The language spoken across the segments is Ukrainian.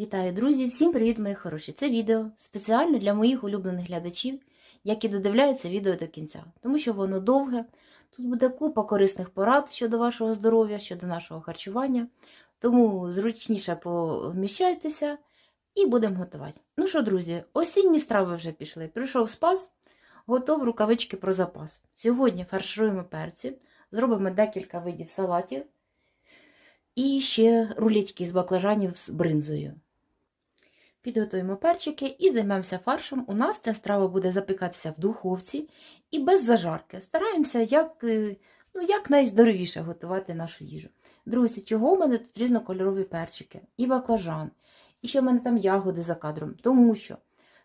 Вітаю, друзі! Всім привіт, мої хороші! Це відео спеціально для моїх улюблених глядачів, які додивляються відео до кінця, тому що воно довге. Тут буде купа корисних порад щодо вашого здоров'я, щодо нашого харчування. Тому зручніше поміщайтеся і будемо готувати. Ну що, друзі, осінні страви вже пішли. Прийшов спас, готов рукавички про запас. Сьогодні фаршируємо перці, зробимо декілька видів салатів. І ще рулетики з баклажанів з бринзою. Підготуємо перчики і займемося фаршем. У нас ця страва буде запікатися в духовці і без зажарки. Стараємося як, е, ну, як найздоровіше готувати нашу їжу. Друзі, чого в мене тут різнокольорові перчики? І баклажан, і ще в мене там ягоди за кадром. Тому що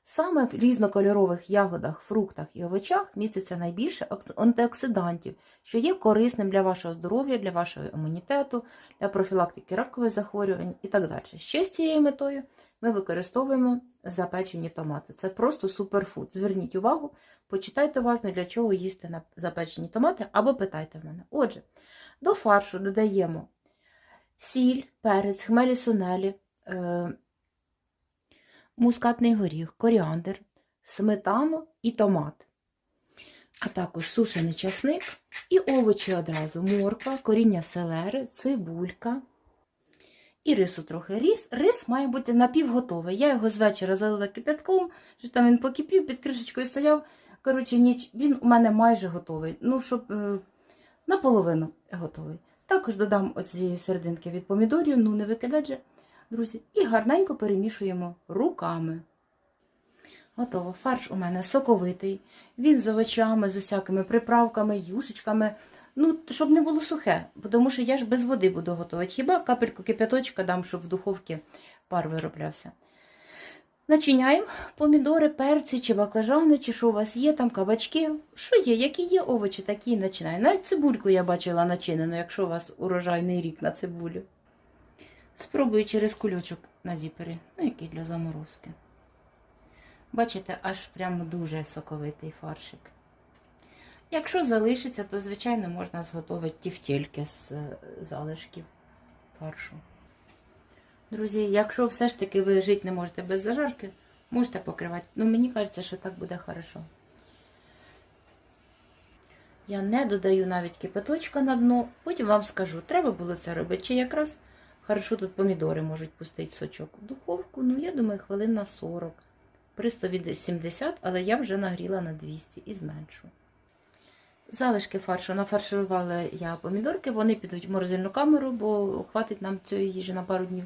саме в різнокольорових ягодах, фруктах і овочах міститься найбільше антиоксидантів, що є корисним для вашого здоров'я, для вашого імунітету, для профілактики ракових захворювань і так далі. Ще з цією метою ми використовуємо запечені томати. Це просто суперфуд. Зверніть увагу, почитайте уважно, для чого їсти запечені томати, або питайте в мене. Отже, до фаршу додаємо сіль, перець, хмелі сунелі, е, мускатний горіх, коріандр, сметану і томат. А також сушений часник і овочі одразу: морква, коріння селери, цибулька. І рису трохи. Рис, рис має бути напівготовий. Я його з вечора залила кипятком, що там він покипів, під кришечкою стояв. Коротше, ніч, він у мене майже готовий. Ну, щоб е, наполовину готовий. Також додам оці серединки від помідорів, ну не викидать же, друзі. І гарненько перемішуємо руками. Готово. Фарш у мене соковитий. Він з овочами, з усякими приправками, юшечками. Ну, щоб не було сухе, тому що я ж без води буду готувати. Хіба капельку кип'яточка дам, щоб в духовці пар вироблявся. Начиняємо помідори, перці чи баклажани, чи що у вас є, там кабачки. Що є, які є овочі, такі і начинаю. Навіть цибульку я бачила начинену, якщо у вас урожайний рік на цибулю. Спробую через кульочок на зіпері, ну який для заморозки. Бачите, аж прямо дуже соковитий фаршик. Якщо залишиться, то, звичайно, можна зготувати тівтєльки з е, залишків фаршу. Друзі, якщо все ж таки ви жити не можете без зажарки, можете покривати. Ну, мені кажеться, що так буде хорошо. Я не додаю навіть кипяточка на дно, потім вам скажу, треба було це робити. Чи якраз хорошо тут помідори можуть пустити сочок в духовку, ну, я думаю, хвилин на 40. При 170, але я вже нагріла на 200 і зменшу. Залишки фаршу нафарширувала я помідорки, вони підуть в морозильну камеру, бо хватить нам цієї їжі на пару днів.